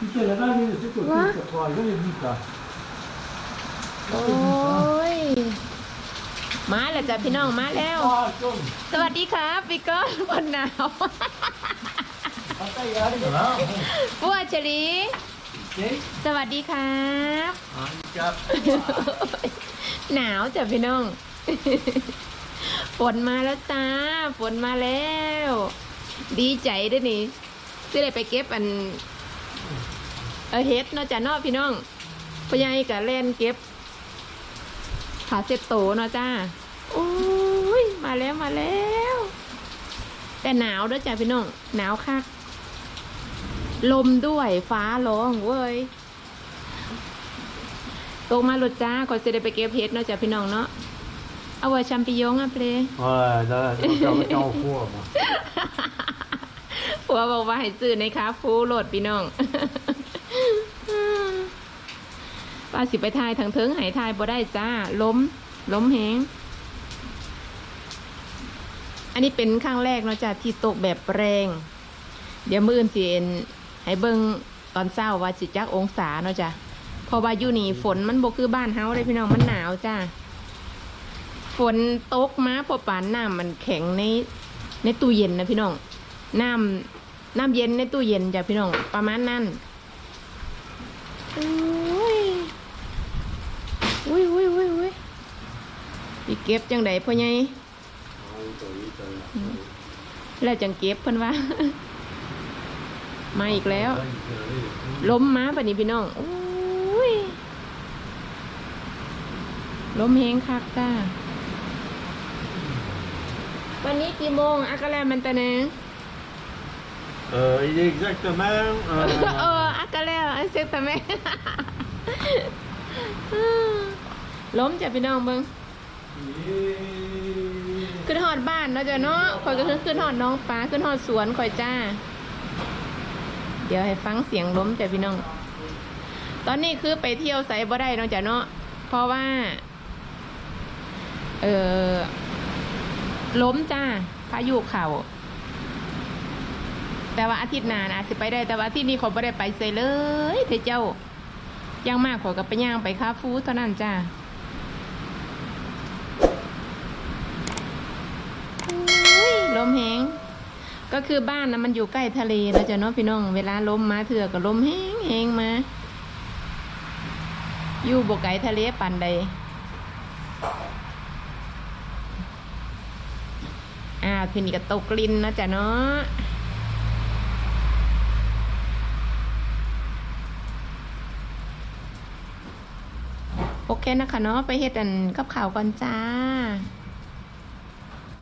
Tutte le navi di tutto Qua? tutto qua, vedi mica. โอ้ย มาแล้วจ้ะพี่น้องมาแล้ว Ah, come? สวัสดีครับพี่ก้อนคนหนาว Ma stai arrivando? ปัวเฉลี Sì? สวัสดีครับ Anche. หนาวจ้ะพี่น้อง ฝนมาแล้วจ้า ฝนมาแล้ว ดีใจเด้วยนี่จะได้ไปเก็บอัน เออเฮ็ดเนาะจ้ะเนาะพี่น้องพ่อใหญ่กับเล่นเก็บผาเสร็จโตเนาะจ้าโอ้ยมาแล้วมาแล้ว แต่หนาวด้วยจ้ะพี่น้องหนาวคักลมด้วยฟ้าร้องเว้ยตกมาหลุดจ้าก่อนจะได้ไปเก็บเฮ็ดเนาะจ้ะพี่น้องเนาะเอาไว้ชัมปิยงอะเพล Eh, dai, lo mettiamo fuori. ผัวบอกว่าให้ซื้อในคาฟูโหลดพี่น้องป้าสิไปทายทางเทิงหายทายบ่ได้จ้า ล้ม ล้มแหงอันนี้เป็นครั้งแรกเนาะจ้ะที่ตกแบบแรง เดี๋ยวมื่นสิเอ็นให้เบิ่งตอนเช้าว่าสิจักองศาเนาะจ้ะเพราะว่าอยู่นี่ฝนมันบ่คือบ้านเฮาเลยพี่น้องมันหนาวจ้าฝนตกมาพอปานน้ำมันแข็งในในตู้เย็นนะพี่น้องน้ำ น้ำเย็นในตู้เย็นจ้ะพี่น้องประมาณนั้นอุ้ยอุ้ยอุ้ยอุ้ยอุ้ยสิเก็บจังไดพ่อใหญ่แล้วจังเก็บเพิ่นว่า มาอีกแล้ว ล้มมาปะนี้พี่น้องอุ้ยล้มเฮงคักจ้าวันนี้กี่โมงอากาแลมันตะเนง Eh, il est exactement. เอ eh, ออากาแลไอเซ็กแต่แม่ล้มจ้ะพี่น้องเบิง il est- ขึ้นหอดบ้านเนาะจ้ะเนาะคอยก็ขึ้นขึ้นหอดน้องฟ้าขึ้นหอดสวนคอยจ้า เดี๋ยวให้ฟังเสียงล้มจ้ะพี่น้อง ตอนนี้คือไปเที่ยวไสบ่ได้เนาะจ้ะเนาะ เพราะว่า เออล้มจ้าพายุเข่า แต่ว่าอาทิตย์หน้านะอาจสิไปได้แต่ว่าอาทิตย์นี้ขอยบ่ได้ไปใส่เลยเทเจ้าย่างมากขอยก็ไปย่างไปคาฟูเท่านั้นจ้าลมแหงก็คือบ้านนะมันอยู่ใกล้ทะเลแล้วจ้ะเนาะพี่น้อง เวลาลมมาเถื่อก็ลมแหงแหงมา อยู่บกไกลทะเลปันใดอ่าคืนนี้ก็ตกลินนะจ๊ะเนาะ โอเคนะคะเนาะไปเฮ็ดอันกับข่าวก่อนจ้า